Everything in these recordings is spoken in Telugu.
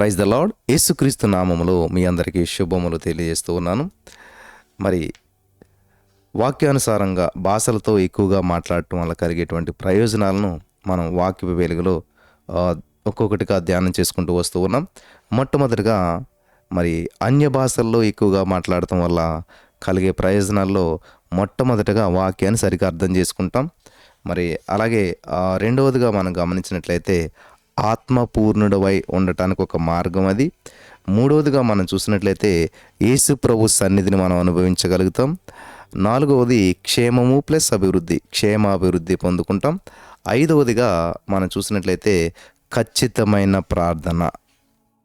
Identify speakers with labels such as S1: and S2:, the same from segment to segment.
S1: Praise the lord. యేసుక్రీస్తు నామములో మీ అందరికీ శుభములు తెలియజేస్తూ ఉన్నాను. మరి వాక్యానుసారంగా భాషలతో ఎక్కువగా మాట్లాడటం వల్ల కలిగేటువంటి ప్రయోజనాలను మనం వాక్య వెలుగులో ఒక్కొక్కటిగా ధ్యానం చేసుకుంటూ వస్తూ ఉన్నాం. మొట్టమొదటిగా మరి అన్య భాషల్లో ఎక్కువగా మాట్లాడటం వల్ల కలిగే ప్రయోజనాల్లో మొట్టమొదటిగా వాక్యాన్ని సరిగ్గా అర్థం చేసుకుంటాం. మరి అలాగే రెండవదిగా మనం గమనించినట్లయితే ఆత్మపూర్ణుడవై ఉండటానికి ఒక మార్గం అది. మూడవదిగా మనం చూసినట్లయితే యేసు ప్రభు సన్నిధిని మనం అనుభవించగలుగుతాం. నాలుగవది క్షేమము ప్లస్ అభివృద్ధి క్షేమాభివృద్ధి పొందుకుంటాం. ఐదవదిగా మనం చూసినట్లయితే ఖచ్చితమైన ప్రార్థన.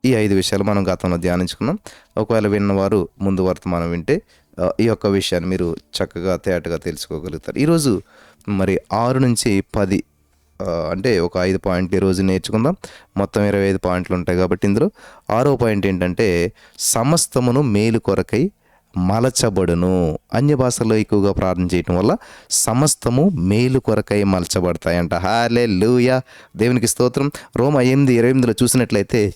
S1: ఈ ఐదు విషయాలు మనం గతంలో ధ్యానించుకున్నాం. ఒకవేళ విన్నవారు ముందు వర్తమానం వింటే ఈ యొక్క విషయాన్ని మీరు చక్కగా తేటగా తెలుసుకోగలుగుతారు. ఈరోజు మరి ఆరు నుంచి పది అంటే ఒక ఐదు పాయింట్లు ఈరోజు నేర్చుకుందాం. మొత్తం ఇరవై ఐదు పాయింట్లు ఉంటాయి కాబట్టి ఇందులో ఆరో పాయింట్ ఏంటంటే సమస్తమును మేలు కొరకై మలచబడును. అన్య భాషల్లో ఎక్కువగా ప్రార్థన చేయటం వల్ల సమస్తము మేలు కొరకై మలచబడతాయంట. హాలే లూయా దేవునికి స్తోత్రం. రోమ ఎనిమిది ఇరవై ఎనిమిదిలో చూసినట్లయితే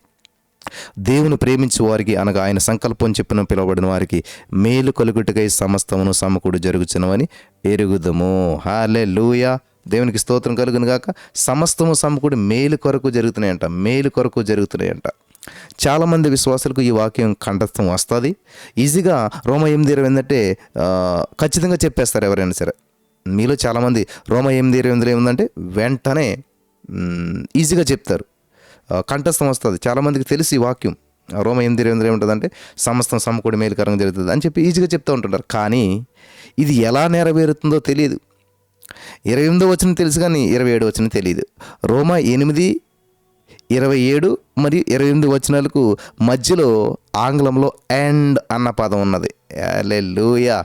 S1: దేవుని ప్రేమించు వారికి అనగా ఆయన సంకల్పం చెప్పిన పిలువబడిన వారికి మేలు కలుగుటకై సమస్తమును సమకూడు జరుగుచున్నవని ఎరుగుదము. హాలే లూయా దేవునికి స్తోత్రం కలుగును గాక. సమస్తము సమకూడి మేలు కొరకు జరుగుతున్నాయంట మేలు కొరకు జరుగుతున్నాయంట. చాలామంది విశ్వాసులకు ఈ వాక్యం కంఠస్థం వస్తుంది. ఈజీగా రోమ ఎనిమిది ఇరవై ఏంటంటే ఖచ్చితంగా చెప్పేస్తారు ఎవరైనా సరే. మీలో చాలామంది రోమ ఎనిమిది ఇరవై ఎనిమిదిలో ఏముందంటే వెంటనే ఈజీగా చెప్తారు. కంఠస్థం వస్తుంది. చాలామందికి తెలిసి ఈ వాక్యం. రోమ ఎనిమిది ఇరవై ఎనిమిదిలో ఏముంటుందంటే సమస్తం సమకూడి మేలుకరంగా జరుగుతుంది అని చెప్పి ఈజీగా చెప్తూ ఉంటుంటారు. కానీ ఇది ఎలా నెరవేరుతుందో తెలియదు. ఇరవై ఎనిమిదో వచ్చిన తెలుసు కానీ ఇరవై ఏడు వచ్చిన తెలియదు రోమా ఎనిమిది ఇరవై ఏడు మరియు ఇరవై ఎనిమిది వచనాలకు మధ్యలో ఆంగ్లంలో అండ్ అన్న పదం ఉన్నది. లూయా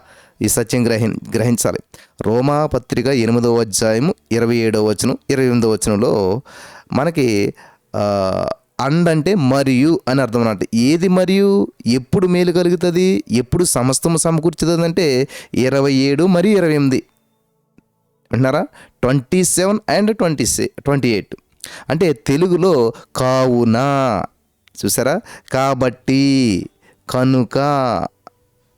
S1: ఈ సత్యం గ్రహి గ్రహించాలి. రోమా పత్రిక ఎనిమిదో అధ్యాయము ఇరవై ఏడో వచనం ఇరవై ఎనిమిదో వచనంలో మనకి అండ్ అంటే మరియు అని అర్థం అన్నట్టు ఏది మరియు? ఎప్పుడు మేలు కలుగుతుంది? ఎప్పుడు సమస్తము సమకూర్చుతుంది అంటే ఇరవై ఏడు మరియు ఇరవై ఎనిమిది. వింటున్నారా? Twenty seven and twenty say twenty eight. అంటే తెలుగులో కావున. చూసారా? కాబట్టి కనుక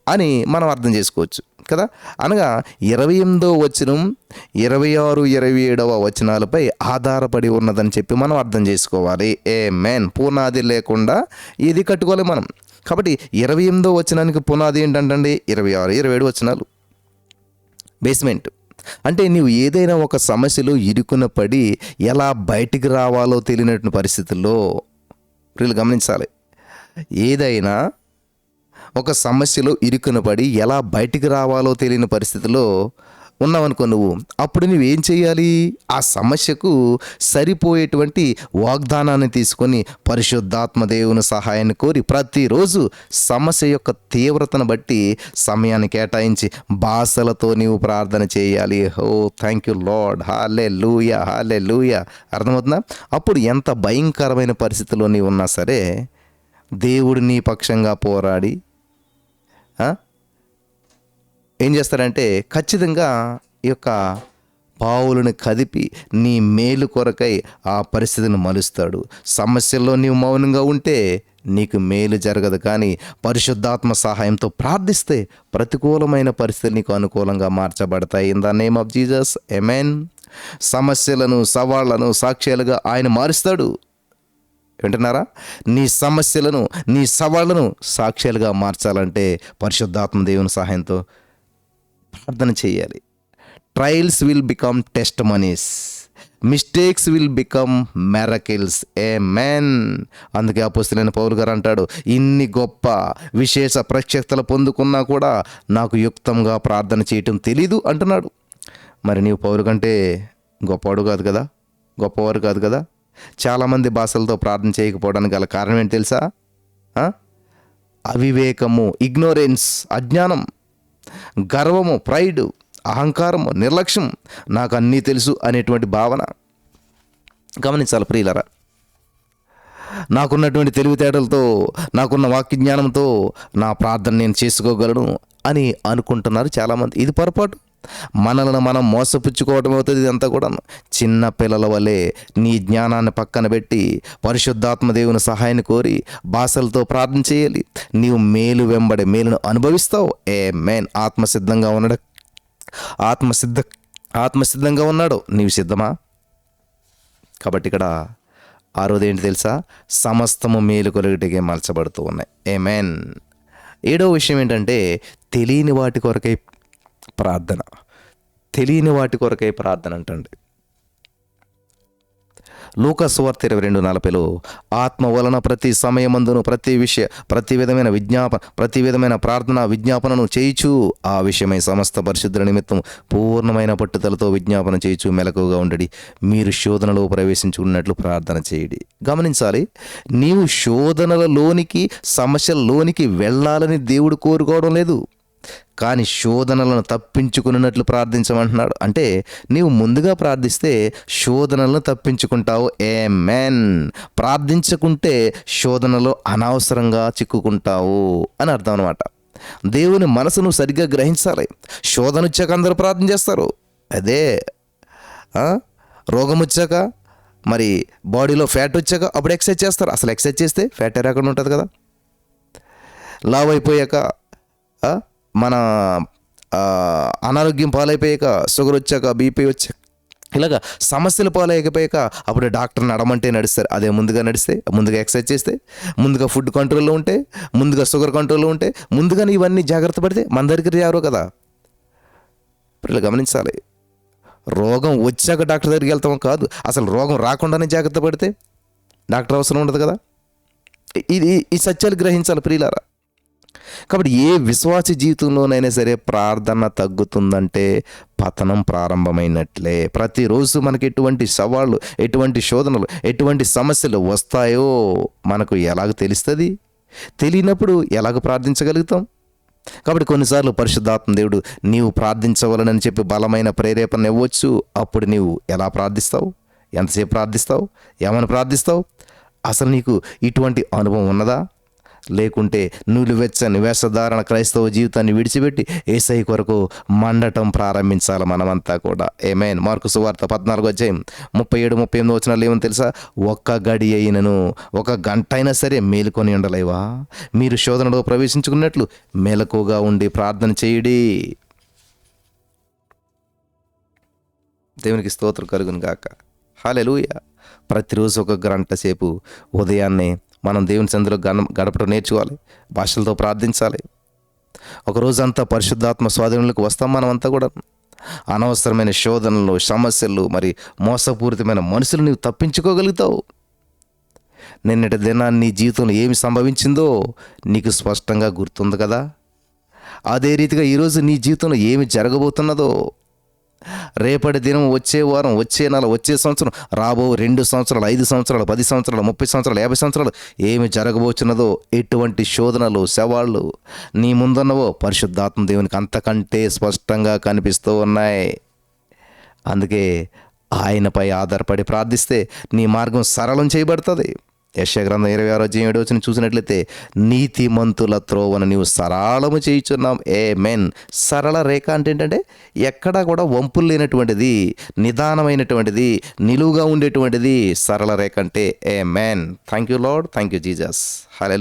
S1: అని మనం అర్థం చేసుకోవచ్చు కదా? అనగా ఇరవై ఎనిమిదో వచనం ఇరవై ఆరు ఇరవై ఏడవ వచనాలపై ఆధారపడి ఉన్నదని చెప్పి మనం అర్థం చేసుకోవాలి. ఏ మెన్ పునాది లేకుండా ఇది కట్టుకోవాలి మనం. కాబట్టి ఇరవై ఎనిమిదో వచనానికి పునాది ఏంటంటే ఇరవై ఆరు ఇరవై ఏడు వచనాలు. బేస్మెంట్ అంటే నీవు ఏదైనా ఒక సమస్యలో ఇరుకున పడి ఎలా బయటికి రావాలో తెలియనటువంటి పరిస్థితుల్లో వీళ్ళు గమనించాలి. ఏదైనా ఒక సమస్యలో ఇరుకున పడి ఎలా బయటికి రావాలో తెలియని పరిస్థితిలో ఉన్నావనుకో నువ్వు. అప్పుడు నువ్వేం చేయాలి ఆ సమస్యకు సరిపోయేటువంటి వాగ్దానాన్ని తీసుకొని పరిశుద్ధాత్మ దేవుని సహాయాన్ని కోరి ప్రతిరోజు సమస్య యొక్క తీవ్రతను బట్టి సమయాన్ని కేటాయించి భాషలతో నీవు ప్రార్థన చేయాలి. ఓ థ్యాంక్ యూ లార్డ్ హాలే లూయ హాలే లూయ అర్థమవుతుందా? అప్పుడు ఎంత భయంకరమైన పరిస్థితిలో నీవు ఉన్నా సరే దేవుడు నీ పక్షంగా పోరాడి ఏం చేస్తారంటే ఖచ్చితంగా ఈ యొక్క పావులను కదిపి నీ మేలు కొరకై ఆ పరిస్థితిని మలుస్తాడు. సమస్యల్లో నీవు మౌనంగా ఉంటే నీకు మేలు జరగదు. కానీ పరిశుద్ధాత్మ సహాయంతో ప్రార్థిస్తే ప్రతికూలమైన పరిస్థితులు నీకు అనుకూలంగా మార్చబడతాయి. In the name of Jesus amen సమస్యలను సవాళ్ళను సాక్ష్యాలుగా ఆయన మారుస్తాడు. వింటున్నారా? నీ సమస్యలను నీ సవాళ్ళను సాక్ష్యాలుగా మార్చాలంటే పరిశుద్ధాత్మ దేవుని సహాయంతో ప్రార్థన చేయాలి. Trials will become testimonies mistakes will become miracles amen అందుకే అపోస్తులైన పౌరు గారు అంటాడు ఇన్ని గొప్ప విశేష ప్రత్యక్షతలు పొందుకున్నా కూడా నాకు యుక్తంగా ప్రార్థన చేయటం తెలీదు అంటున్నాడు. మరి నీవు పౌరు కంటే గొప్పవాడు కాదు కదా? గొప్పవారు కాదు కదా? చాలామంది భాషలతో ప్రార్థన చేయకపోవడానికి గల కారణం ఏంటి తెలుసా? అవివేకము ఇగ్నోరెన్స్ అజ్ఞానం. గర్వము ప్రైడ్ అహంకారము నిర్లక్ష్యం నాకు అన్నీ తెలుసు అనేటువంటి భావన. గమనించాలి ప్రియులరా. నాకున్నటువంటి తెలివితేటలతో నాకున్న వాక్య జ్ఞానంతో నా ప్రార్థన నేను చేసుకోగలను అని అనుకుంటున్నారు చాలామంది. ఇది పొరపాటు. మనలను మనం మోసపుచ్చుకోవడం అవుతుంది ఇదంతా కూడా చిన్న పిల్లల వలె నీ జ్ఞానాన్ని పక్కన పెట్టి పరిశుద్ధాత్మ దేవుని సహాయాన్ని కోరి భాషలతో ప్రార్థన చేయాలి. నీవు మేలు వెంబడి మేలును అనుభవిస్తావు. ఏ మేన్ ఆత్మసిద్ధంగా ఉన్నాడు. ఆత్మసిద్ధ ఆత్మసిద్ధంగా ఉన్నాడు. నీవు సిద్ధమా? కాబట్టి ఇక్కడ ఆరోది ఏంటి తెలుసా? సమస్తము మేలు కొలగటికే మలచబడుతూ ఉన్నాయి. ఏ మేన్ ఏడో విషయం ఏంటంటే తెలియని వాటి కొరకై ప్రార్థన. తెలియని వాటి కొరకై ప్రార్థన అంటండి. లూకస్వార్త ఇరవై రెండు నలభైలో ఆత్మ వలన ప్రతి సమయమందును ప్రతి విషయ ప్రతి విధమైన విజ్ఞాపన ప్రతి విధమైన ప్రార్థన విజ్ఞాపనను చేయిచు. ఆ విషయమై సమస్త పరిశుద్ధుల నిమిత్తం పూర్ణమైన పట్టుదలతో విజ్ఞాపన చేయిచు మెలకుగా ఉండడి. మీరు శోధనలో ప్రవేశించుకున్నట్లు ప్రార్థన చేయడి. గమనించాలి నీవు శోధనలలోనికి సమస్యలలోనికి వెళ్ళాలని దేవుడు కోరుకోవడం లేదు. కానీ శోధనలను తప్పించుకున్నట్లు ప్రార్థించమంటున్నాడు. అంటే నీవు ముందుగా ప్రార్థిస్తే శోధనలను తప్పించుకుంటావు. ఏ మెన్ ప్రార్థించకుంటే శోధనలో అనవసరంగా చిక్కుకుంటావు అని అర్థం అనమాట దేవుని మనసును సరిగ్గా గ్రహించాలి. శోధన వచ్చాక అందరూ ప్రార్థన చేస్తారు. అదే రోగం వచ్చాక మరి బాడీలో ఫ్యాట్ వచ్చాక అప్పుడు ఎక్సర్సైజ్ చేస్తారు. అసలు ఎక్సర్సైజ్ చేస్తే ఫ్యాట్ రాకుండా ఉంటుంది కదా. లావ్ అయిపోయాక మన అనారోగ్యం పాలైపోయాక షుగర్ వచ్చాక బీపీ వచ్చాక ఇలాగా సమస్యలు పాలైపోయాక అప్పుడు డాక్టర్ నడమంటే నడుస్తారు. అదే ముందుగా నడిస్తే ముందుగా ఎక్సర్సైజ్ చేస్తే ముందుగా ఫుడ్ కంట్రోల్లో ఉంటే ముందుగా షుగర్ కంట్రోల్లో ఉంటే ముందుగానే ఇవన్నీ జాగ్రత్త పడితే మన దగ్గరికి రారు కదా. ఇప్పుడు గమనించాలి? రోగం వచ్చాక డాక్టర్ దగ్గరికి వెళ్తాం కాదు. అసలు రోగం రాకుండానే జాగ్రత్త పడితే డాక్టర్ అవసరం ఉండదు కదా. ఇది ఈ సత్యాలు గ్రహించాలి ప్రియులారా. కాబట్టి ఏ విశ్వాస జీవితంలోనైనా సరే ప్రార్థన తగ్గుతుందంటే పతనం ప్రారంభమైనట్లే. ప్రతిరోజు మనకి ఎటువంటి సవాళ్ళు ఎటువంటి శోధనలు ఎటువంటి సమస్యలు వస్తాయో మనకు ఎలాగ తెలుస్తుంది? తెలియనప్పుడు ఎలాగ ప్రార్థించగలుగుతాం? కాబట్టి కొన్నిసార్లు పరిశుద్ధాత్మ దేవుడు నీవు ప్రార్థించవలనని చెప్పి బలమైన ప్రేరేపణ ఇవ్వచ్చు. అప్పుడు నీవు ఎలా ప్రార్థిస్తావు? ఎంతసేపు ప్రార్థిస్తావు? ఏమని ప్రార్థిస్తావు? అసలు నీకు ఇటువంటి అనుభవం ఉన్నదా? లేకుంటే నులివెచ్చని వేషధారణ క్రైస్తవ జీవితాన్ని విడిచిపెట్టి ఏసై కొరకు మండటం ప్రారంభించాలి మనమంతా కూడా. ఏమైన్ మార్కు సువార్త పద్నాలుగు అధ్యాయం ముప్పై ఏడు ముప్పై ఎనిమిది వచ్చిన ఏమని తెలుసా? ఒక్క గడి అయినను ఒక గంట అయినా సరే మేలుకొని ఉండలేవా? మీరు శోధనలో ప్రవేశించుకున్నట్లు మెలకుగా ఉండి ప్రార్థన చేయుడి. దేవునికి స్తోత్రం కలుగును గాక. హాలెలుయ ప్రతిరోజు ఒక గంట సేపు ఉదయాన్నే మనం దేవుని సందులో గణ గడపడం నేర్చుకోవాలి భాషలతో ప్రార్థించాలి. ఒక రోజంతా పరిశుద్ధాత్మ స్వాధీనంలోకి వస్తాం మనమంతా కూడా. అనవసరమైన శోధనలు సమస్యలు మరి మోసపూరితమైన మనుషులు నీవు తప్పించుకోగలుగుతావు. నిన్నటి దినాన్ని నీ జీవితంలో ఏమి సంభవించిందో నీకు స్పష్టంగా గుర్తుంది కదా. అదే రీతిగా ఈరోజు నీ జీవితంలో ఏమి జరగబోతున్నదో రేపటి దినం వచ్చే వారం వచ్చే నెల వచ్చే సంవత్సరం రాబో రెండు సంవత్సరాలు ఐదు సంవత్సరాలు పది సంవత్సరాలు ముప్పై సంవత్సరాలు యాభై సంవత్సరాలు ఏమి జరగబోచున్నదో ఎటువంటి శోధనలు సవాళ్ళు నీ ముందున్నవో పరిశుద్ధాత్మ దేవునికి అంతకంటే స్పష్టంగా కనిపిస్తూ ఉన్నాయి. అందుకే ఆయనపై ఆధారపడి ప్రార్థిస్తే నీ మార్గం సరళం చేయబడుతుంది. యశగ్రంథం ఇరవై ఆరో అధ్యాయం ఏడో వచ్చిన చూసినట్లయితే నీతిమంతుల త్రోవను నీవు సరళము చేయుచున్నాం ఏ మెన్ సరళ రేఖ అంటే ఏంటంటే ఎక్కడా కూడా వంపులు లేనటువంటిది నిదానమైనటువంటిది నిలువుగా ఉండేటువంటిది సరళ రేఖ అంటే amen thank you Lord thank you Jesus hello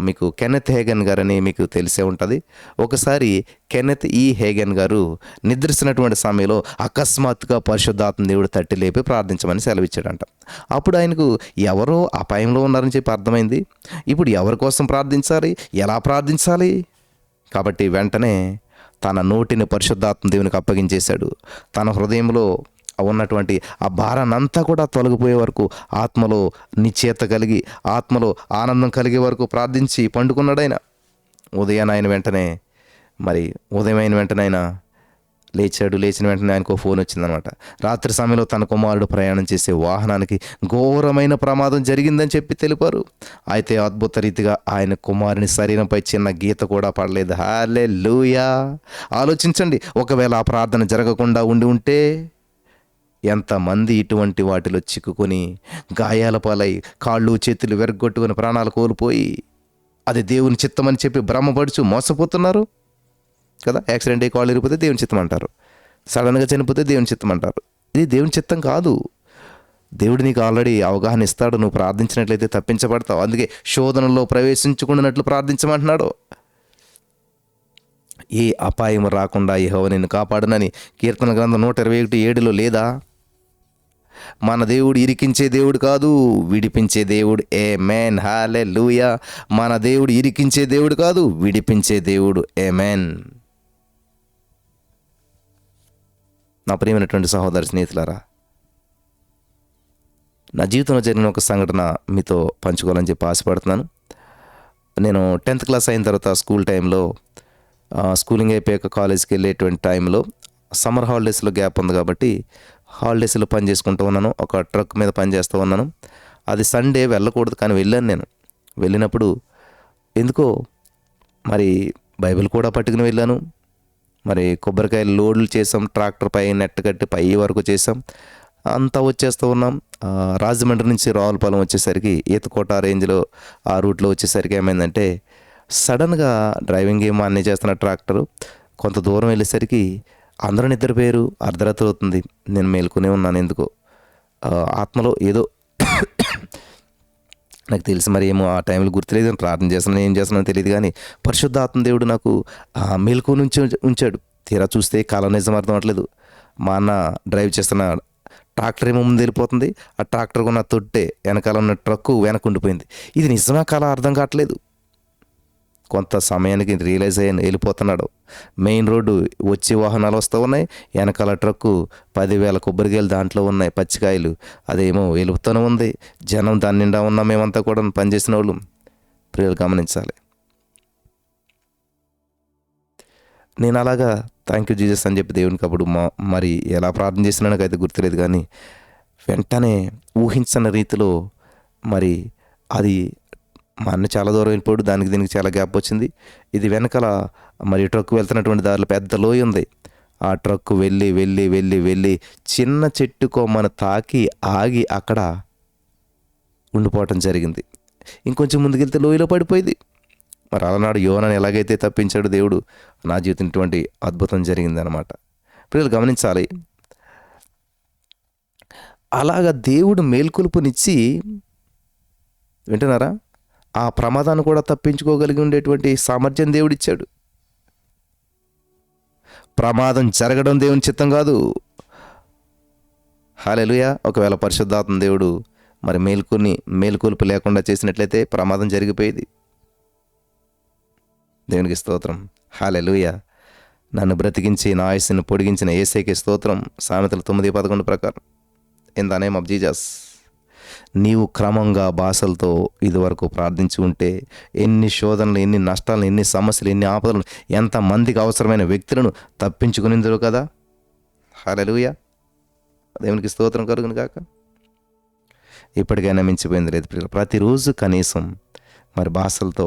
S1: మీకు కెనెత్ హేగన్ గారని మీకు తెలిసే ఉంటుంది. ఒకసారి కెనెత్ ఈ హేగన్ గారు నిద్రిస్తున్నటువంటి సమయంలో అకస్మాత్తుగా పరిశుద్ధాత్మ దేవుడు తట్టి లేపి ప్రార్థించమని సెలవిచ్చాడంట. అప్పుడు ఆయనకు ఎవరో అపాయంలో ఉన్నారని చెప్పి అర్థమైంది. ఇప్పుడు ఎవరి కోసం ప్రార్థించాలి? ఎలా ప్రార్థించాలి? కాబట్టి వెంటనే తన నోటిని పరిశుద్ధాత్మ దేవునికి అప్పగించేశాడు. తన హృదయంలో ఉన్నటువంటి ఆ భారాన్నంతా కూడా తొలగిపోయే వరకు ఆత్మలో నిశ్చేత కలిగి ఆత్మలో ఆనందం కలిగే వరకు ప్రార్థించి పండుకున్నాడు ఆయన ఆయన వెంటనే మరి ఉదయం అయిన వెంటనే ఆయన లేచాడు లేచిన వెంటనే ఆయనకు ఫోన్ వచ్చిందనమాట. రాత్రి సమయంలో తన కుమారుడు ప్రయాణం చేసే వాహనానికి ఘోరమైన ప్రమాదం జరిగిందని చెప్పి తెలిపారు. అయితే అద్భుత రీతిగా ఆయన కుమారుని శరీరంపై చిన్న గీత కూడా పడలేదు. హాలే లూయా ఆలోచించండి ఒకవేళ ఆ ప్రార్థన జరగకుండా ఉండి ఉంటే ఎంతమంది ఇటువంటి వాటిలో చిక్కుకొని గాయాల పాలై కాళ్ళు చేతులు వెరగొట్టుకుని ప్రాణాలు కోల్పోయి అది దేవుని చిత్తమని చెప్పి భ్రమపడుచు మోసపోతున్నారు? కదా యాక్సిడెంట్ అయ్యి కాళ్ళు ఇరిపోతే దేవుని చిత్తం అంటారు సడన్గా చనిపోతే దేవుని చిత్తం అంటారు ఇది దేవుని చిత్తం కాదు. దేవుడు నీకు ఆల్రెడీ అవగాహన ఇస్తాడు నువ్వు ప్రార్థించినట్లయితే తప్పించబడతావు. అందుకే శోధనలో ప్రవేశించుకున్నట్లు ప్రార్థించమంటున్నాడు. ఏ అపాయం రాకుండా యెహోవా నిన్ను కాపాడునని కీర్తన గ్రంథం నూట ఇరవై ఒకటి ఏడులో లేదా? మన దేవుడు ఇరికించే దేవుడు కాదు విడిపించే దేవుడు. ఏ మేన్ హాలే లూయా మన దేవుడు ఇరికించే దేవుడు కాదు విడిపించే దేవుడు. ఏ మేన్ నా ప్రియమైనటువంటి సహోదరి స్నేహితులారా నా జీవితంలో జరిగిన ఒక సంఘటన మీతో పంచుకోవాలని చెప్పి ఆశపడుతున్నాను. నేను టెన్త్ క్లాస్ అయిన తర్వాత స్కూల్ టైంలో స్కూలింగ్ అయిపోయాక కాలేజ్కి వెళ్ళేటువంటి టైంలో సమ్మర్ హాలిడేస్లో గ్యాప్ ఉంది కాబట్టి హాలిడేస్లో పని చేసుకుంటూ ఉన్నాను. ఒక ట్రక్ మీద పని చేస్తూ ఉన్నాను. అది సండే వెళ్ళకూడదు కానీ వెళ్ళాను నేను. వెళ్ళినప్పుడు ఎందుకో మరి బైబిల్ కూడా పట్టుకుని వెళ్ళాను. మరి కొబ్బరికాయ లోడ్లు చేసాం. ట్రాక్టర్ పై నెట్ కట్టి పై వరకు చేసాం. అంతా వచ్చేస్తూ ఉన్నాం. రాజమండ్రి నుంచి రావులపాలెం వచ్చేసరికి ఈతకోట రేంజ్లో ఆ రూట్లో వచ్చేసరికి ఏమైందంటే సడన్గా డ్రైవింగ్ ఏమో అన్నీ చేస్తున్న ట్రాక్టరు. కొంత దూరం వెళ్ళేసరికి అందరూ నిద్రపోయారు అర్ధరాత్రి అవుతుంది నేను మేల్కొనే ఉన్నాను ఎందుకో. ఆత్మలో ఏదో నాకు తెలిసి మరి ఏమో ఆ టైంలో గుర్తులేదు నేను ప్రార్థన చేస్తున్నాను ఏం చేస్తున్నానో తెలియదు కానీ పరిశుద్ధ ఆత్మదేవుడు నాకు మేలుకు నుంచి ఉంచాడు. తీరా చూస్తే కాలం నిజం అర్థం అవ్వట్లేదు మా అన్న డ్రైవ్ చేస్తున్న ట్రాక్టర్ ఏమో ముందు వెళ్ళిపోతుంది. ఆ ట్రాక్టర్ ఉన్న తొట్టే వెనకాల ఉన్న ట్రక్కు వెనక ఉండిపోయింది. ఇది నిజమా కాలం అర్థం కావట్లేదు. కొంత సమయానికి రియలైజ్ అయ్యాను వెళ్ళిపోతున్నాడు. మెయిన్ రోడ్డు వచ్చే వాహనాలు వస్తూ ఉన్నాయి. వెనకాల ట్రక్కు పదివేల కొబ్బరికాయలు దాంట్లో ఉన్నాయి పచ్చికాయలు. అదేమో వెలుపుతూనే ఉంది. జనం దాని నిండా ఉన్నాం మేమంతా కూడా పనిచేసిన వాళ్ళు. ప్రియులు గమనించాలి. నేను అలాగా థ్యాంక్ యూ జీజస్ అని చెప్పి దేవునికి అప్పుడు మా మరి ఎలా ప్రార్థన చేసినా నాకైతే గుర్తులేదు కానీ వెంటనే ఊహించని రీతిలో మరి అది మా అన్న చాలా దూరం వెళ్ళిపోయాడు. దానికి దీనికి చాలా గ్యాప్ వచ్చింది. ఇది వెనకాల మరి ట్రక్ వెళ్తున్నటువంటి దారిలో పెద్ద లోయ ఉంది. ఆ ట్రక్ వెళ్ళి వెళ్ళి వెళ్ళి వెళ్ళి చిన్న చెట్టు కొమ్మను తాకి ఆగి అక్కడ ఉండిపోవటం జరిగింది. ఇంకొంచెం ముందుకెళ్తే లోయలో పడిపోయింది. మరి అలనాడు యోనని ఎలాగైతే తప్పించాడు దేవుడు నా జీవితం ఇటువంటి అద్భుతం జరిగిందనమాట పిల్లలు గమనించాలి. అలాగ దేవుడు మేల్కొలుపునిచ్చి వింటున్నారా? ఆ ప్రమాదాన్ని కూడా తప్పించుకోగలిగి ఉండేటువంటి సామర్థ్యం దేవుడిచ్చాడు. ప్రమాదం జరగడం దేవుని చిత్తం కాదు. హాలెలుయా ఒకవేళ పరిశుద్ధాత్మ దేవుడు మరి మేల్కొని మేల్కొలుపు లేకుండా చేసినట్లయితే ప్రమాదం జరిగిపోయేది. దేవునికి స్తోత్రం. హాలెలుయ నన్ను బ్రతికించి నా ఆయుస్సును పొడిగించిన ఏసైకి స్తోత్రం. సామెతలు తొమ్మిది పదకొండు ప్రకారం. In the name of Jesus నీవు క్రమంగా భాషలతో ఇదివరకు ప్రార్థించి ఉంటే ఎన్ని శోధనలు ఎన్ని నష్టాలు ఎన్ని సమస్యలు ఎన్ని ఆపదలు ఎంతమందికి అవసరమైన వ్యక్తులను తప్పించుకునిందరు కదా? హరలుయ దేవునికి స్తోత్రం కలుగును కాక ఇప్పటికైనా మించిపోయింది లేదు ప్రతిరోజు కనీసం మరి భాషలతో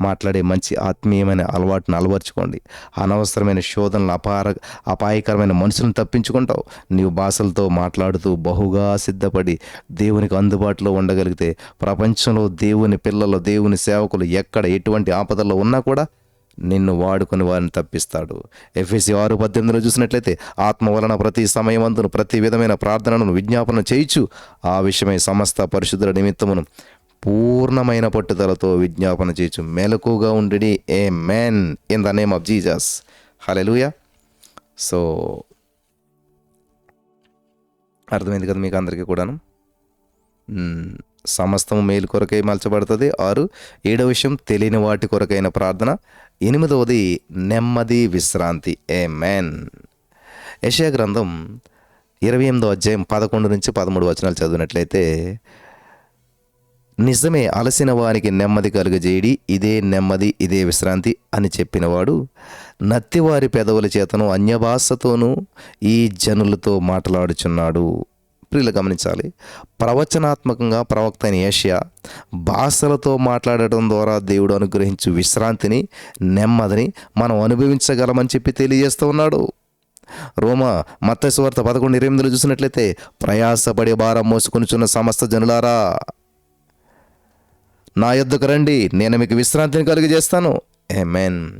S1: మాట్లాడే మంచి ఆత్మీయమైన అలవాటును అలవర్చుకోండి. అనవసరమైన శోధనలు అపార అపాయకరమైన మనుషులను తప్పించుకుంటావు. నీవు భాషలతో మాట్లాడుతూ బహుగా సిద్ధపడి దేవునికి అందుబాటులో ఉండగలిగితే ప్రపంచంలో దేవుని పిల్లలు దేవుని సేవకులు ఎక్కడ ఎటువంటి ఆపదల్లో ఉన్నా కూడా నిన్ను వాడుకొని వారిని తప్పిస్తాడు. ఎఫ్ఎసి ఆరు పద్దెనిమిదిలో చూసినట్లయితే ఆత్మ వలన ప్రతి సమయమందును ప్రతి విధమైన ప్రార్థనను విజ్ఞాపన చేయించు. ఆ విషయమై సమస్త పరిశుద్ధుల నిమిత్తమును పూర్ణమైన పట్టుదలతో విజ్ఞాపన చేయొచ్చు మెలకుగా ఉండి amen in the name of Jesus hallelujah so అర్థమైంది కదా మీకు అందరికీ కూడాను? సమస్తము మేలు కొరకై మలచబడుతుంది. ఆరు ఏడవ విషయం తెలియని వాటి కొరకైన ప్రార్థన. ఎనిమిదవది నెమ్మది విశ్రాంతి. ఏ మ్యాన్ యశయ గ్రంథం ఇరవై ఎనిమిదో అధ్యాయం పదకొండు నుంచి పదమూడు వచనాలు చదివినట్లయితే నిజమే అలసిన వానికి నెమ్మది కలుగజేయడి ఇదే నెమ్మది ఇదే విశ్రాంతి అని చెప్పినవాడు నత్తివారి పెదవుల చేతను అన్యభాషతోనూ ఈ జనులతో మాట్లాడుచున్నాడు. ప్రియులు గమనించాలి. ప్రవచనాత్మకంగా ప్రవక్త అయిన ఏషియా భాషలతో మాట్లాడటం ద్వారా దేవుడు అనుగ్రహించు విశ్రాంతిని నెమ్మదిని మనం అనుభవించగలమని చెప్పి తెలియజేస్తూ ఉన్నాడు. రోమా మత్తస్వార్త పదకొండు ఇరవై ఎనిమిదిలో చూసినట్లయితే ప్రయాసపడే భారం మోసుకునిచున్న సమస్త జనులారా నా యొద్దకు రండి నేను మీకు విశ్రాంతిని కలుగజేస్తాను. ఏ మెన్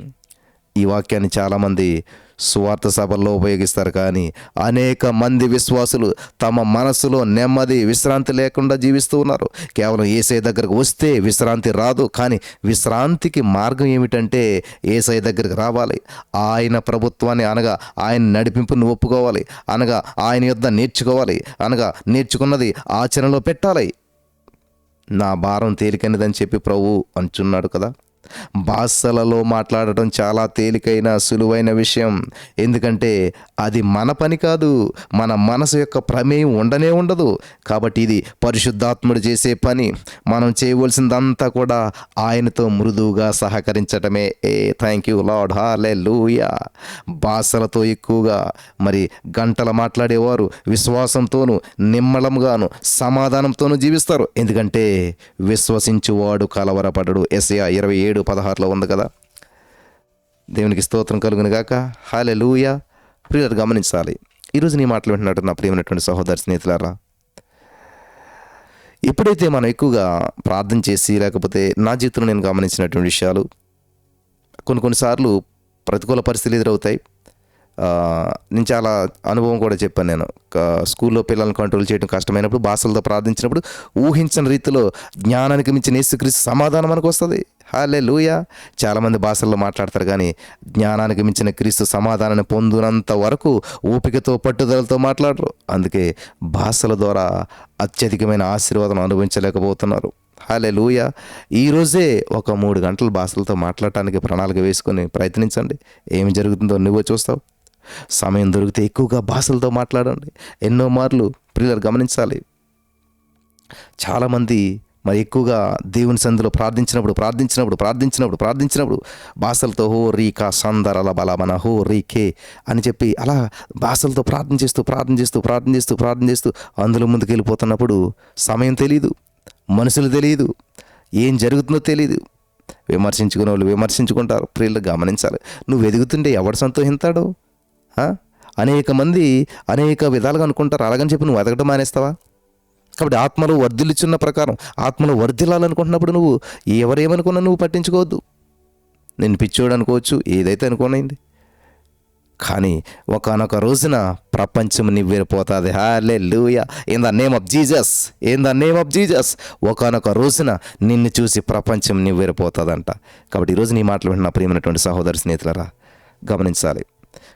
S1: ఈ వాక్యాన్ని చాలామంది సువార్త సభల్లో ఉపయోగిస్తారు కానీ అనేక మంది విశ్వాసులు తమ మనసులో నెమ్మది విశ్రాంతి లేకుండా జీవిస్తూ ఉన్నారు. కేవలం ఏసై దగ్గరకు వస్తే విశ్రాంతి రాదు కానీ విశ్రాంతికి మార్గం ఏమిటంటే ఏసై దగ్గరికి రావాలి. ఆయన ప్రభుత్వాన్ని అనగా ఆయన నడిపింపును ఒప్పుకోవాలి అనగా ఆయన యొద్ద నేర్చుకోవాలి అనగా నేర్చుకున్నది ఆచరణలో పెట్టాలి. నా భారం తేలికైనదని చెప్పి ప్రభు అంచున్నాడు కదా. భాషలలో మాట్లాడటం చాలా తేలికైన సులువైన విషయం. ఎందుకంటే అది మన పని కాదు. మన మనసు యొక్క ప్రమేయం ఉండనే ఉండదు. కాబట్టి ఇది పరిశుద్ధాత్ముడు చేసే పని. మనం చేయవలసిందంతా కూడా ఆయనతో మృదువుగా సహకరించటమే. ఏ thank you lord hallelujah భాషలతో ఎక్కువగా మరి గంటల మాట్లాడేవారు విశ్వాసంతోనూ నిమ్మలంగాను సమాధానంతోనూ జీవిస్తారు. ఎందుకంటే విశ్వసించువాడు కలవరపడడు. ఎస్ఏ ఇరవై ఏడు పదహారులో ఉంది కదా? దేవునికి స్తోత్రం కలుగును గాక. హాలే లూయా ప్రియులు గమనించాలి ఈరోజు నీ మాటలు వింటున్నట్టు నా ప్రియమైనటువంటి సహోదరి స్నేహితులారా ఎప్పుడైతే మనం ఎక్కువగా ప్రార్థన చేసి లేకపోతే నా జీవితంలో నేను గమనించినటువంటి విషయాలు కొన్ని కొన్నిసార్లు ప్రతికూల పరిస్థితులు ఎదురవుతాయి. నేను చాలా అనుభవం కూడా చెప్పాను నేను. స్కూల్లో పిల్లల్ని కంట్రోల్ చేయడం కష్టమైనప్పుడు భాషలతో ప్రార్థించినప్పుడు ఊహించని రీతిలో జ్ఞానానికి మించిన యేసుక్రీస్తు సమాధానం మనకు వస్తుంది. హాలే లూయా చాలామంది భాషల్లో మాట్లాడతారు కానీ జ్ఞానానికి మించిన క్రీస్తు సమాధానాన్ని పొందినంత వరకు ఓపికతో పట్టుదలతో మాట్లాడరు. అందుకే భాషల ద్వారా అత్యధికమైన ఆశీర్వాదం అనుభవించలేకపోతున్నారు. హాలే లూయ ఈరోజే ఒక మూడు గంటల భాషలతో మాట్లాడటానికి ప్రణాళిక వేసుకొని ప్రయత్నించండి. ఏమి జరుగుతుందో నువ్వు చూస్తావు. సమయం దొరికితే ఎక్కువగా భాషలతో మాట్లాడండి. ఎన్నో మార్లు ప్రియులు గమనించాలి. చాలామంది మరి ఎక్కువగా దేవుని సందులో ప్రార్థించినప్పుడు ప్రార్థించినప్పుడు ప్రార్థించినప్పుడు ప్రార్థించినప్పుడు భాషలతో హో రీకా సందరల బలమన హో రీకే అని చెప్పి అలా భాషలతో ప్రార్థన చేస్తూ ప్రార్థన చేస్తూ ప్రార్థన చేస్తూ ప్రార్థన చేస్తూ అందులో ముందుకు వెళ్ళిపోతున్నప్పుడు సమయం తెలియదు మనుషులు తెలియదు ఏం జరుగుతుందో తెలియదు విమర్శించుకునే వాళ్ళు విమర్శించుకుంటారు ప్రియులు గమనించాలి. నువ్వు ఎదుగుతుంటే ఎవడు సంతోషిస్తాడో అనేక మంది అనేక విధాలుగా అనుకుంటారు. అలాగని చెప్పి నువ్వు ఎదగడం మానేస్తావా? కాబట్టి ఆత్మలో వర్ధిల్లుచున్న ప్రకారం ఆత్మలో వర్ధిల్లాలనుకుంటున్నప్పుడు నువ్వు ఎవరేమనుకున్నా నువ్వు పట్టించుకోవద్దు. నేను పిచ్చోడు అనుకోవచ్చు ఏదైతే అనుకోనైంది. కానీ ఒకనొక రోజున ప్రపంచం నివ్వెరిపోతుంది. Hallelujah in the name of Jesus in the name of Jesus ఒకనొక రోజున నిన్ను చూసి ప్రపంచం నివ్వెరిపోతుందంట. కాబట్టి ఈరోజు నీ మాటలు వింటున్న ప్రియమైనటువంటి సహోదరి స్నేహితులరా గమనించాలి.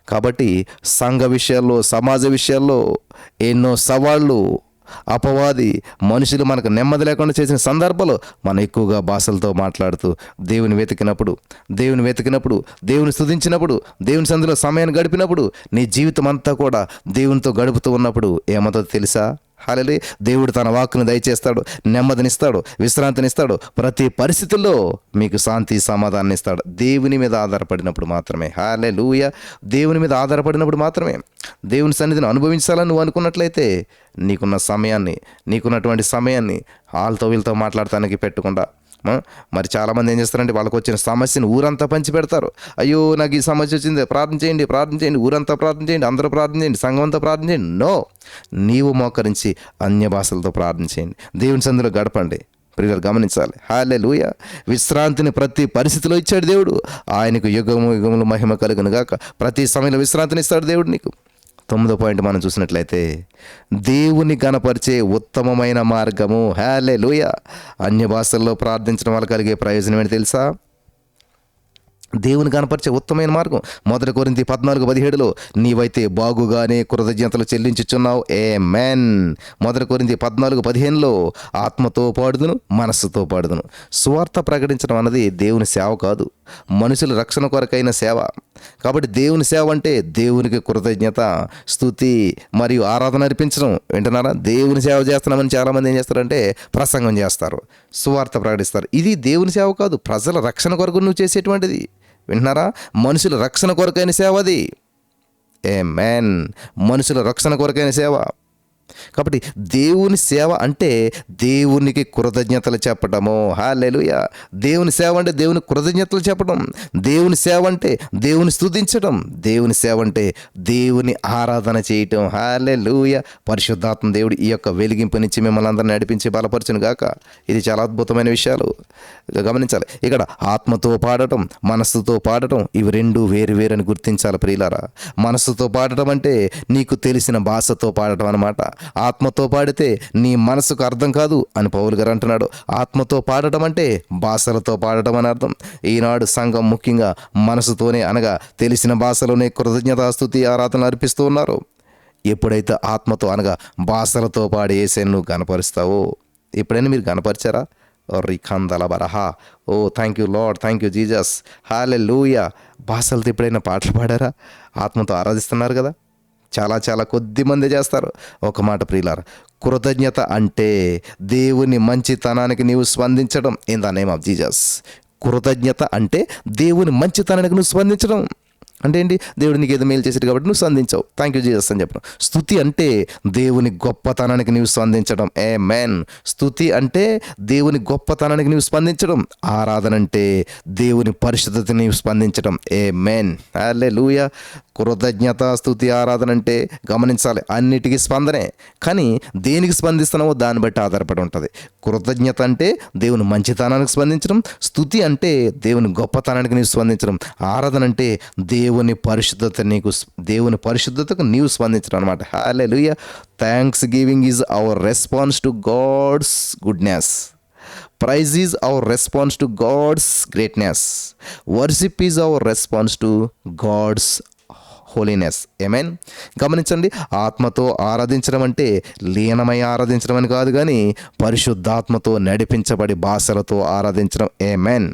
S1: కాబట్టి సంఘ విషయాల్లో సమాజ విషయాల్లో ఎన్నో సవాళ్ళు అపవాది మనుషులు మనకు నెమ్మది లేకుండా చేసిన సందర్భంలో మనం ఎక్కువగా భాషలతో మాట్లాడుతూ దేవుని వెతికినప్పుడు దేవుని వెతికినప్పుడు దేవుని స్థుతించినప్పుడు దేవుని సందులో సమయాన్ని గడిపినప్పుడు నీ జీవితం అంతా కూడా దేవునితో గడుపుతూ ఉన్నప్పుడు ఏమవుతుందో తెలుసా? హాలే దేవుడు తన వాక్కును దయచేస్తాడు నెమ్మదినిస్తాడు విశ్రాంతినిస్తాడు. ప్రతి పరిస్థితుల్లో మీకు శాంతి సమాధానం ఇస్తాడు. దేవుని మీద ఆధారపడినప్పుడు మాత్రమే. హాలే లూయ దేవుని మీద ఆధారపడినప్పుడు మాత్రమే. దేవుని సన్నిధిని అనుభవించాలని నువ్వు అనుకున్నట్లయితే నీకున్న సమయాన్ని నీకున్నటువంటి సమయాన్ని వాళ్ళతో వీళ్ళతో మాట్లాడటానికి పెట్టకుండా మరి చాలామంది ఏం చేస్తారంటే వాళ్ళకి వచ్చిన సమస్యను ఊరంతా పంచి పెడతారు అయ్యో నాకు ఈ సమస్య వచ్చింది ప్రార్థన చేయండి ప్రార్థన చేయండి ఊరంతా ప్రార్థన చేయండి అందరూ ప్రార్థన చేయండి సంఘం అంతా ప్రార్థన చేయండి. నో! నీవు మోకరించి అన్య భాషలతో ప్రార్థన చేయండి. దేవుని సందులో గడపండి. ప్రియులు గమనించాలి. హాలే లూయ విశ్రాంతిని ప్రతి పరిస్థితిలో ఇచ్చాడు దేవుడు. ఆయనకు యుగము యుగములు మహిమ కలుగును గాక ప్రతి సమయంలో విశ్రాంతిని ఇస్తాడు దేవుడు నీకు. తొమ్మిదో పాయింట్ మనం చూసినట్లయితే దేవుని గణపరిచే ఉత్తమమైన మార్గము. హ్యాలే లూయ అన్య భాషల్లో ప్రార్థించడం వల్ల కలిగే ప్రయోజనం ఏంటి తెలుసా? దేవుని కనపరిచే ఉత్తమైన మార్గం. మొదటి కొరింది పద్నాలుగు పదిహేడులో నీవైతే బాగుగానే కృతజ్ఞతలు చెల్లించుచున్నావు. ఏ మెన్ మొదటి కొరింది పద్నాలుగు పదిహేనులో ఆత్మతో పాడుదును మనస్సుతో పాడుదును. స్వార్థ ప్రకటించడం అన్నది దేవుని సేవ కాదు. మనుషుల రక్షణ కొరకైన సేవ. కాబట్టి దేవుని సేవ అంటే దేవునికి కృతజ్ఞత స్థుతి మరియు ఆరాధన అర్పించడం. వింటున్నారా? దేవుని సేవ చేస్తున్నామని చాలామంది ఏం చేస్తారంటే ప్రసంగం చేస్తారు. సువార్త ప్రకటిస్తారు. ఇది దేవుని సేవ కాదు. ప్రజల రక్షణ కొరకు నువ్వు చేసేటువంటిది. వింటున్నారా? మనుషుల రక్షణ కొరకైన సేవ అది. ఏ మ్యాన్ మనుషుల రక్షణ కొరకైన సేవ. కాబట్టి దేవుని సేవ అంటే దేవునికి కృతజ్ఞతలు చెప్పడము. హాలెలుయ దేవుని సేవ అంటే దేవుని కృతజ్ఞతలు చెప్పడం. దేవుని సేవ అంటే దేవుని స్తుతించడం దేవుని సేవ అంటే దేవుని ఆరాధన చేయటం. హాలెలుయ పరిశుద్ధాత్మ దేవుడు ఈ యొక్క వెలిగింపు నుంచి మిమ్మల్ని అందరిని నడిపించి బలపరచును గాక ఇది చాలా అద్భుతమైన విషయాలు. గమనించాలి. ఇక్కడ ఆత్మతో పాడటం మనస్సుతో పాడటం ఇవి రెండు వేరు వేరని గుర్తించాలి ప్రియులారా. మనస్సుతో పాడటం అంటే నీకు తెలిసిన భాషతో పాడటం అనమాట ఆత్మతో పాడితే నీ మనసుకు అర్థం కాదు అని పౌలు గారు అంటున్నాడు. ఆత్మతో పాడటం అంటే భాషలతో పాడటం అని అర్థం. ఈనాడు సంఘం ముఖ్యంగా మనసుతోనే అనగా తెలిసిన భాషలోనే కృతజ్ఞతాస్తుతి ఆరాధన అర్పిస్తూ ఉన్నారు. ఎప్పుడైతే ఆత్మతో అనగా భాషలతో పాడి ఏసేను నువ్వు కనపరుస్తావో ఎప్పుడైనా మీరు కనపరిచారా రిఖందల బరహా. ఓ thank you Lord thank you Jesus hallelujah భాషలతో ఎప్పుడైనా పాటలు పాడారా? ఆత్మతో ఆరాధిస్తున్నారు కదా? చాలా చాలా కొద్ది మంది చేస్తారు. ఒక మాట ప్రియులారా కృతజ్ఞత అంటే దేవుని మంచితనానికి నీవు స్పందించడం. In the name of Jesus కృతజ్ఞత అంటే దేవుని మంచితనానికి నువ్వు స్పందించడం. అంటే ఏంటి? దేవుడు నీకు ఏదో మేలు చేశాడు కాబట్టి నువ్వు స్పందించావు. థ్యాంక్ యూ జీజస్ అని చెప్పడం. స్థుతి అంటే దేవుని గొప్పతనానికి నీవు స్పందించడం. ఏ మెన్ స్థుతి అంటే దేవుని గొప్పతనానికి నీవు స్పందించడం. ఆరాధన అంటే దేవుని పరిశుద్ధతని నీవు స్పందించడం. ఏ మెన్ అల్లే లూయ కృతజ్ఞత స్థుతి ఆరాధన అంటే గమనించాలి. అన్నిటికీ స్పందనే. కానీ దేనికి స్పందిస్తున్నామో దాన్ని బట్టి ఆధారపడి ఉంటుంది. కృతజ్ఞత అంటే దేవుని మంచితనానికి స్పందించడం. స్థుతి అంటే దేవుని గొప్పతనానికి నీవు స్పందించడం. ఆరాధన అంటే దేవుని పరిశుద్ధత నీకు దేవుని పరిశుద్ధతకు నీవు స్పందించడం అనమాట hallelujah thanksgiving is our response to God's goodness. Praise is our response to God's greatness. Worship is our response to God's holiness amen గమనించండి ఆత్మతో ఆరాధించడం అంటే లీనమై ఆరాధించడం అని కాదు కానీ పరిశుద్ధాత్మతో నడిపించబడి భాషలతో ఆరాధించడం. ఏమెన్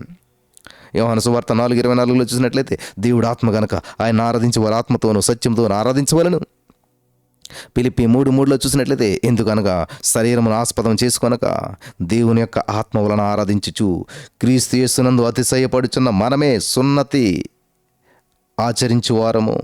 S1: యోహాను సువార్త నాలుగు ఇరవై నాలుగులో చూసినట్లయితే దేవుడు ఆత్మ గనక ఆయన ఆరాధించి వారి ఆత్మతోను సత్యంతో ఆరాధించవలను. పిలిపి మూడు మూడులో చూసినట్లయితే ఎందుకనగా శరీరమును ఆస్పదం చేసుకొనక దేవుని యొక్క ఆత్మ వలన ఆరాధించుచు క్రీస్తు యేసునందు అతిశయపడుచున్న మనమే సున్నతి. ఆచరించు వారము.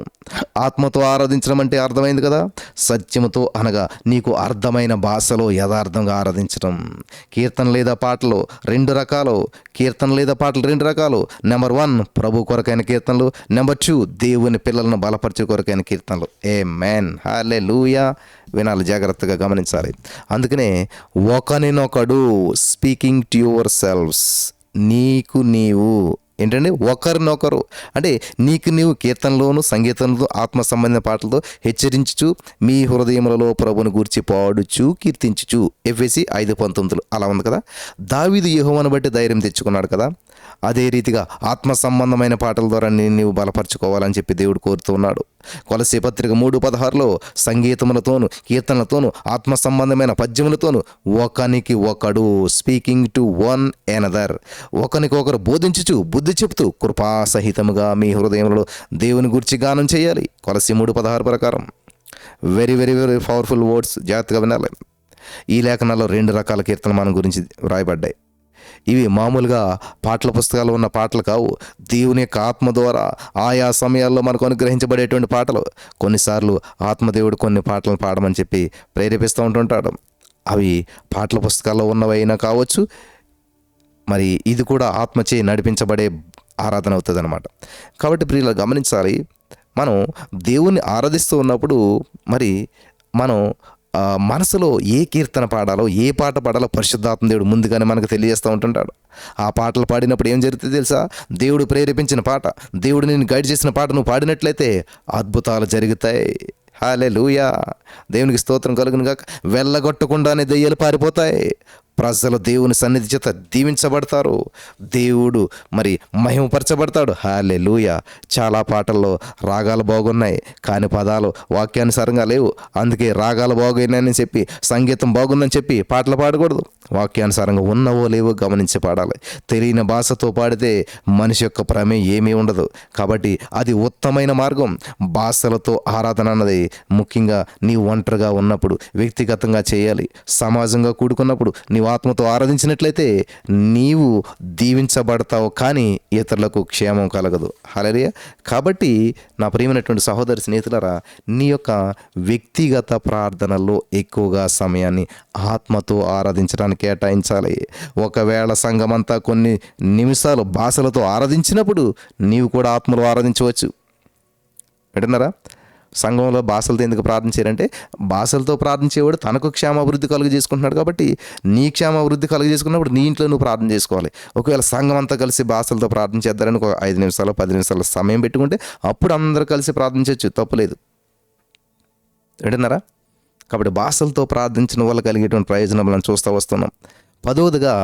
S1: ఆత్మతో ఆరాధించడం అంటే అర్థమైంది కదా? సత్యముతో అనగా నీకు అర్థమైన భాషలో యథార్థంగా ఆరాధించడం. కీర్తన లేదా పాటలు రెండు రకాలు. కీర్తన లేదా పాటలు రెండు రకాలు. నెంబర్ వన్ ప్రభు కొరకైన కీర్తనలు. నెంబర్ టూ దేవుని పిల్లలను బలపరిచే కొరకైన కీర్తనలు. ఏ మ్యాన్ హాలే లూయా వినాలి జాగ్రత్తగా గమనించాలి. అందుకనే ఒకనినొకడు స్పీకింగ్ టు యువర్ సెల్ఫ్స్ నీకు నీవు ఏంటంటే ఒకరినొకరు అంటే నీకు నీవు కీర్తనలోను సంగీతంలో ఆత్మ సంబంధిత పాటలతో హెచ్చరించుచు మీ హృదయములలో ప్రభుని గూర్చి పాడుచు కీర్తించుచు. ఎఫ్ఎసి ఐదు పంతొమ్మిదిలు. అలా ఉంది కదా? దావీదు యెహోవాను బట్టి ధైర్యం తెచ్చుకున్నాడు కదా? అదే రీతిగా ఆత్మ సంబంధమైన పాటల ద్వారా నేను నీవు బలపరచుకోవాలని చెప్పి దేవుడు కోరుతున్నాడు. కొలసీ కొలసి పత్రిక మూడు పదహారులో సంగీతములతోను కీర్తనలతోను ఆత్మ సంబంధమైన పద్యములతోను ఒకనికి ఒకడు స్పీకింగ్ టు వన్ ఎనదర్. ఒకరికొకరు బోధించుచు బుద్ధి చెప్తూ కృపాసహితముగా మీ హృదయంలో దేవుని గురించి గానం చేయాలి. కొలసి మూడు పదహారు ప్రకారం. Very very very powerful words జాగ్రత్తగా వినాలి. ఈ లేఖనాల్లో రెండు రకాల కీర్తనమానం గురించి వ్రాయబడ్డాయి ఇవి మామూలుగా పాటల పుస్తకాలు ఉన్న పాటలు కావు. దేవుని యొక్క ఆత్మ ద్వారా ఆయా సమయాల్లో మనకు అనుగ్రహించబడేటువంటి పాటలు. కొన్నిసార్లు ఆత్మదేవుడు కొన్ని పాటలను పాడమని చెప్పి ప్రేరేపిస్తూ ఉంటుంటాడు. అవి పాటల పుస్తకాల్లో ఉన్నవైనా కావచ్చు. మరి ఇది కూడా ఆత్మచే నడిపించబడే ఆరాధన అవుతుంది అనమాట కాబట్టి ప్రియులు గమనించాలి. మనం దేవుణ్ణి ఆరాధిస్తూ ఉన్నప్పుడు మరి మనం మనసులో ఏ కీర్తన పాడాలో ఏ పాట పాడాలో పరిశుద్ధాత్మ దేవుడు ముందుగానే మనకు తెలియజేస్తూ ఉంటుంటాడు. ఆ పాటలు పాడినప్పుడు ఏం జరుగుతుంది తెలుసా? దేవుడు ప్రేరేపించిన పాట దేవుడు నేను గైడ్ చేసిన పాట నువ్వు పాడినట్లయితే అద్భుతాలు జరుగుతాయి. హాలే లూయా దేవునికి స్తోత్రం కలుగునుగా వెళ్ళగొట్టకుండానే దెయ్యాలు పారిపోతాయి. ప్రజలు దేవుని సన్నిధి చేత దీవించబడతారు. దేవుడు మరి మహిమపరచబడతాడు. హాలే లూయ చాలా పాటల్లో రాగాలు బాగున్నాయి. కానీ పదాలు వాక్యానుసారంగా లేవు. అందుకే రాగాలు బాగున్నాయని చెప్పి సంగీతం బాగుందని చెప్పి పాటలు పాడకూడదు. వాక్యానుసారంగా ఉన్నవో లేవో గమనించి పాడాలి. తెలియని భాషతో పాడితే మనిషి యొక్క ప్రమేయం ఏమీ ఉండదు. కాబట్టి అది ఉత్తమైన మార్గం. భాషలతో ఆరాధన అన్నది ముఖ్యంగా నీ ఒంటరిగా ఉన్నప్పుడు వ్యక్తిగతంగా చేయాలి. సమాజంగా కూడుకున్నప్పుడు నీ నీవు ఆత్మతో ఆరాధించినట్లయితే నీవు దీవించబడతావు కానీ ఇతరులకు క్షేమం కలగదు. హలరియా కాబట్టి నా ప్రియమైనటువంటి సహోదరి స్నేహితులరా నీ యొక్క వ్యక్తిగత ప్రార్థనలో ఎక్కువగా సమయాన్ని ఆత్మతో ఆరాధించడానికి కేటాయించాలి. ఒకవేళ సంఘమంతా కొన్ని నిమిషాలు భాషలతో ఆరాధించినప్పుడు నీవు కూడా ఆత్మలో ఆరాధించవచ్చు. వింటున్నారా? సంఘంలో భాషలతో ఎందుకు ప్రార్థించారంటే భాషలతో ప్రార్థించేవాడు తనకు క్షేమాభివృద్ధి కలుగు చేసుకుంటున్నాడు కాబట్టి నీ క్షేమాభివృద్ధి కలుగు చేసుకున్నప్పుడు నీ ఇంట్లో నువ్వు ప్రార్థన చేసుకోవాలి. ఒకవేళ సంఘం అంతా కలిసి భాషలతో ప్రార్థన చేద్దారని ఒక ఐదు నిమిషాలు పది నిమిషాలు సమయం పెట్టుకుంటే అప్పుడు అందరూ కలిసి ప్రార్థించవచ్చు తప్పులేదు వింటున్నారా? కాబట్టి భాషలతో ప్రార్థించిన వల్ల కలిగేటువంటి ప్రయోజనం మనం చూస్తూ వస్తున్నాం. పదవదిగా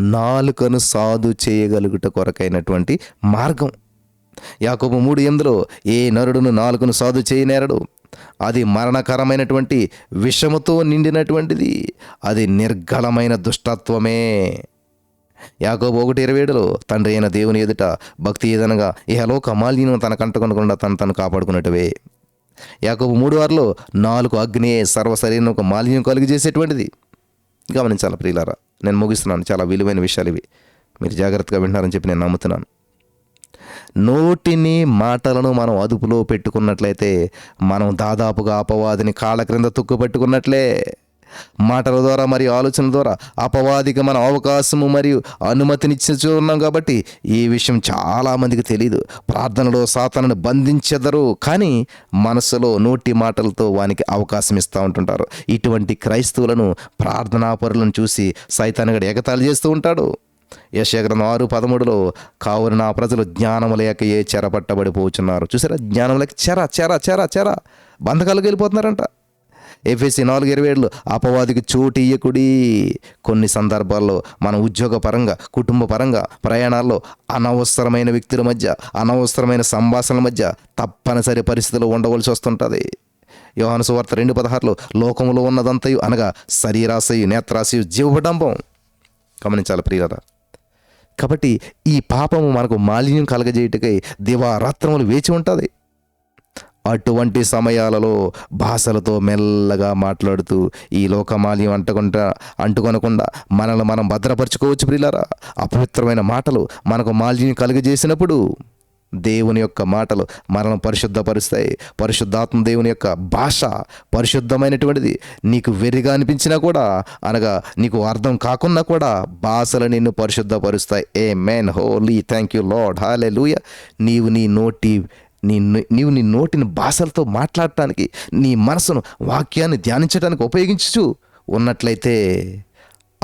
S1: నాలుకను సాధు చేయగలుగుట కొరకైనటువంటి మార్గం యాకోబు మూడు ఎనిమిదిలో ఏ నరుడును నాలుగును సాధు చేయనేరడు అది మరణకరమైనటువంటి విషముతో నిండినటువంటిది. అది నిర్గలమైన దుష్టత్వమే. యాకోబు ఒకటి ఇరవై ఏడులో తండ్రి అయిన దేవుని ఎదుట భక్తి ఏదనగా ఇహలోక మాలిన్యం తన కంటకొనకుండా తను తను కాపాడుకున్నట్టువే. యాకోబు మూడు వారిలో నాలుగు అగ్నియే సర్వ శరీరం ఒక మాలిన్యం కలుగజేసేటువంటిది. గమనించాలి ప్రియులారా? నేను ముగిస్తున్నాను. చాలా విలువైన విషయాలు ఇవి. మీరు జాగ్రత్తగా వింటున్నారని చెప్పి నేను నమ్ముతున్నాను. నోటిని మాటలను మనం అదుపులో పెట్టుకున్నట్లయితే మనం దాదాపుగా అపవాదిని కాళ్ళ క్రింద తొక్కుపెట్టుకున్నట్లే మాటల ద్వారా మరియు ఆలోచనల ద్వారా అపవాదికి మనం అవకాశము మరియు అనుమతినిచ్చు ఉన్నాం కాబట్టి ఈ విషయం చాలామందికి తెలియదు ప్రార్థనలో సాతనను బంధించెదరు కానీ మనసులో నోటి మాటలతో వానికి అవకాశం ఇస్తూ ఉంటుంటారు. ఇటువంటి క్రైస్తవులను ప్రార్థనాపరులను చూసి సైతానగడు ఎగతాళి చేస్తూ ఉంటాడు. యశగ్రంథం ఆరు పదమూడులో కావున నా ప్రజలు జ్ఞానము లేక ఏ చెరపట్టబడిపోతున్నారు చూసారా? జ్ఞానం లేక చెర చెర చెర చెర. బంధకాలకు వెళ్ళిపోతున్నారంట. ఎఫ్ఎస్సి నాలుగు ఇరవై ఏళ్ళు అపవాదికి చోటు ఇయ్యకుడి. కొన్ని సందర్భాల్లో మన ఉద్యోగ పరంగా కుటుంబ పరంగా ప్రయాణాల్లో అనవసరమైన వ్యక్తుల మధ్య అనవసరమైన సంభాషణల మధ్య తప్పనిసరి పరిస్థితులు ఉండవలసి వస్తుంటుంది. యోహాను సువార్త రెండు పదహారులో లోకంలో ఉన్నదంతయు అనగా శరీరాశయు నేత్రాశయు జీవడంబం గమనించాలి ప్రియులరా. కాబట్టి ఈ పాపము మనకు మాలిన్యం కలగజేయటకై దివారాత్రములు వేచి ఉంటుంది. అటువంటి సమయాలలో భాషలతో మెల్లగా మాట్లాడుతూ ఈ లోకమాల్యం అంటుకుంటా అంటుకొనకుండా మనల్ని మనం భద్రపరచుకోవచ్చు ప్రియులారా. అపవిత్రమైన మాటలు మనకు మాలిన్యం కలుగజేసినప్పుడు దేవుని యొక్క మాటలు మనల్ని పరిశుద్ధపరుస్తాయి. పరిశుద్ధాత్మ దేవుని యొక్క భాష పరిశుద్ధమైనటువంటిది. నీకు వెర్రిగా అనిపించినా కూడా అనగా నీకు అర్థం కాకున్నా కూడా భాషలు నిన్ను పరిశుద్ధపరుస్తాయి. Amen holy thank you Lord హాలే నీవు నీ నోటి నీ నీవు నీ నోటిని భాషలతో మాట్లాడటానికి నీ మనసును వాక్యాన్ని ధ్యానించడానికి ఉపయోగించు ఉన్నట్లయితే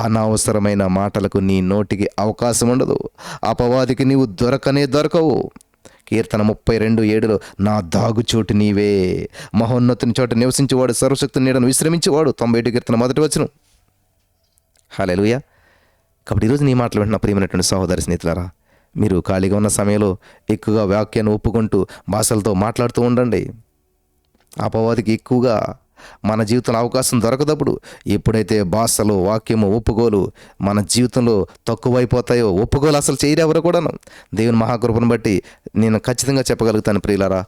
S1: అనవసరమైన మాటలకు నీ నోటికి అవకాశం ఉండదు అపవాదికి నీవు దొరకనే దొరకవు. కీర్తన ముప్పై రెండు ఏడులో నా దాగుచోటు నీవే. మహోన్నతుని చోట నివసించేవాడు సర్వశక్తి నీడను విశ్రమించేవాడు. తొంభై ఏడు కీర్తన మొదటి వచనం. హాలెలుయా కాబట్టి ఈరోజు నీ మాటలు వింటున్న ప్రియమైనటువంటి సహోదరి స్నేహితులారా మీరు ఖాళీగా ఉన్న సమయంలో ఎక్కువగా వాక్యాన్ని ఒప్పుకుంటూ భాషలతో మాట్లాడుతూ ఉండండి. అపవాదికి ఎక్కువగా మన జీవితంలో అవకాశం దొరకదప్పుడు ఎప్పుడైతే భాషలు వాక్యము ఒప్పుకోలు మన జీవితంలో తక్కువైపోతాయో ఒప్పుకోలు అసలు చేయరెవరు కూడాను? దేవుని మహాకృపను బట్టి నేను ఖచ్చితంగా చెప్పగలుగుతాను ప్రియులారా.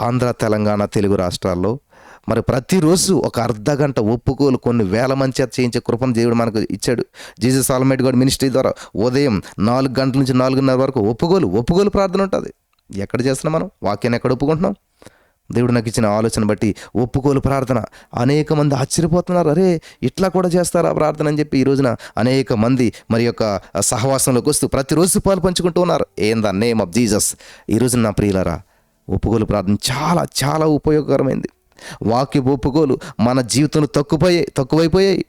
S1: ఆంధ్ర తెలంగాణ తెలుగు రాష్ట్రాల్లో మరి ప్రతిరోజు ఒక అర్ధ గంట ఒప్పుకోలు కొన్ని వేల మంది చేత చేయించే కృపను దేవుడు మనకు ఇచ్చాడు. జీసస్ ఆల్మైట్ గౌడ్ మినిస్ట్రీ ద్వారా ఉదయం నాలుగు గంటల నుంచి నాలుగున్నర వరకు ఒప్పుకోలు ఒప్పుకోలు ప్రార్థన ఉంటుంది. ఎక్కడ చేస్తున్నాం మనం? వాక్యాన్ని ఎక్కడ ఒప్పుకుంటున్నాం? దేవుడు నాకు ఇచ్చిన ఆలోచన బట్టి ఒప్పుకోలు ప్రార్థన. అనేక మంది ఆశ్చర్యపోతున్నారు. అరే ఇట్లా కూడా చేస్తారా ప్రార్థన అని చెప్పి ఈ రోజున అనేక మంది మరి యొక్క సహవాసంలోకి వస్తూ ప్రతిరోజు పాలు పంచుకుంటూ ఉన్నారు. ఏం ద నేమ్ ఆఫ్ జీసస్ ఈ రోజున నా ప్రియులరా ఒప్పుకోలు ప్రార్థన చాలా చాలా ఉపయోగకరమైంది. వాక్య ఒప్పుకోలు మన జీవితంలో తక్కువపోయాయి తక్కువైపోయాయి.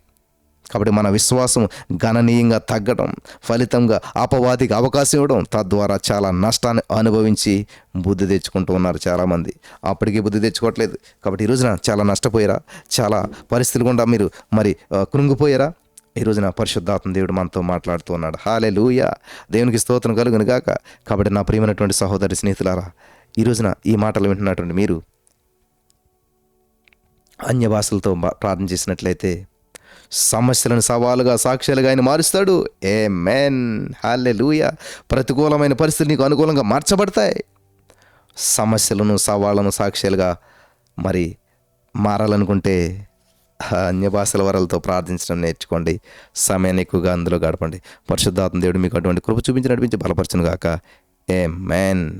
S1: కాబట్టి మన విశ్వాసం గణనీయంగా తగ్గడం ఫలితంగా అపవాదికి అవకాశం ఇవ్వడం తద్వారా చాలా నష్టాన్ని అనుభవించి బుద్ధి తెచ్చుకుంటూ ఉన్నారు చాలామంది. అప్పటికీ బుద్ధి తెచ్చుకోవట్లేదు. కాబట్టి ఈ రోజున చాలా నష్టపోయారా? చాలా పరిస్థితులు గుండా మీరు మరి కృంగిపోయారా? ఈ రోజున పరిశుద్ధాత్మ దేవుడు మనతో మాట్లాడుతూ ఉన్నాడు. హాలే లూయ దేవునికి స్తోత్రం కలుగును గాక. కాబట్టి నా ప్రియమైనటువంటి సహోదరి స్నేహితులారా ఈ రోజున ఈ మాటలు వింటున్నటువంటి మీరు అన్య భాషలతో ప్రార్థన చేసినట్లయితే సమస్యలను సవాలుగా సాక్ష్యాలుగా ఆయన మారుస్తాడు. ఏ మెన్ హాలే లూయ ప్రతికూలమైన పరిస్థితులు నీకు అనుకూలంగా మార్చబడతాయి. సమస్యలను సవాళ్ళను సాక్ష్యాలుగా మరి మారాలనుకుంటే అన్య భాషల వరలతో ప్రార్థించడం నేర్చుకోండి. సమయాన్ని ఎక్కువగా అందులో గడపండి. పరిశుద్ధాత్మ దేవుడు మీకు అటువంటి కృప చూపించి నడిపించి బలపరచును గాక ఏ మ్యాన్